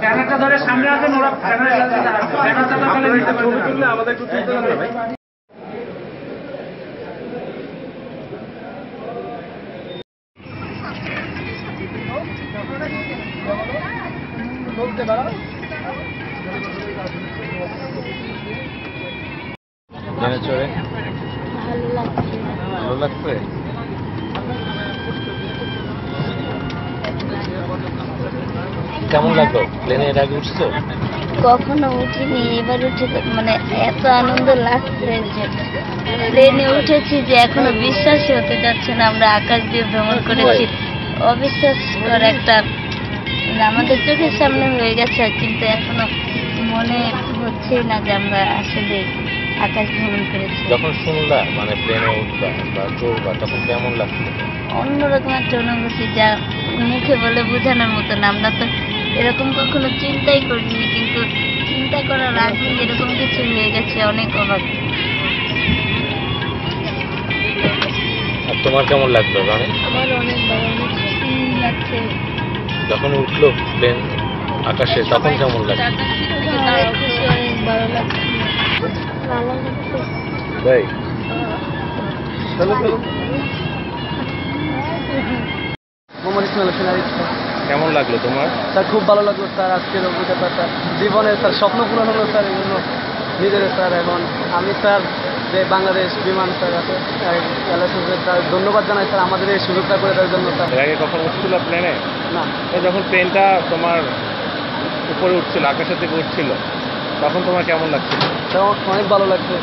ব্যানারটা ধরে সামনে আসেন ওরা ব্যানারটা তো তাহলে নিতে পারবে আমাদের একটু তুলতে না ভাই ভালো লাগছে। ভালো লাগছে? কেমন লাগল? প্লেনে এর আগে উঠছো? কখনো উঠিনি এবার উঠে মানে এত আনন্দ লাগছে যে প্লেনে উঠেছি যে এখনও বিশ্বাসই হতে যাচ্ছে না আমরা আকাশ দিয়ে ভ্রমণ করেছি। অবিশ্বাস কর একটা আমাদের চোখের সামনে হয়ে গেছে কিন্তু এখনও মনে হচ্ছেই না যে আমরা আসলে আকাশ ভ্রমণ করেছি। যখন শুনলা মানে প্লেনে উঠবা বা চড়বা তখন কেমন লাগছে অন্যরকম একটা অনুভূতি যা মুখে বলে বোঝানোর মতো না আমরা তো এরকম কখনো চিন্তাই করিনি কিন্তু চিন্তা করার আগে এরকম কিছু হয়ে গেছে অনেক অবাক। আর তোমার কেমন লাগল রনি আমার অনেক ভালো লাগছে। যখন উঠল প্লেন আকাশে তখন কেমন অনেক ভালো লাগছে। ভালো তাই। কেমন লাগল তোমার? স্যার খুব ভালো লাগল স্যার আজকের অভিজ্ঞতাটা জীবনে স্যার স্বপ্ন পূরণ হলো স্যার এই জন্য নিজের স্যার এখন আমি স্যার যে বাংলাদেশ বিমান স্যার আছে স্যার ধন্যবাদ জানাই স্যার আমাদের এই সুযোগটা করে দেওয়ার জন্য স্যার। এর আগে কখন উঠছিল প্লেনে? না। যখন প্লেনটা তোমার উপরে উঠছিল আকাশের দিকে উঠছিল তখন তোমার কেমন লাগছিল? স্যার অনেক ভালো লাগছে।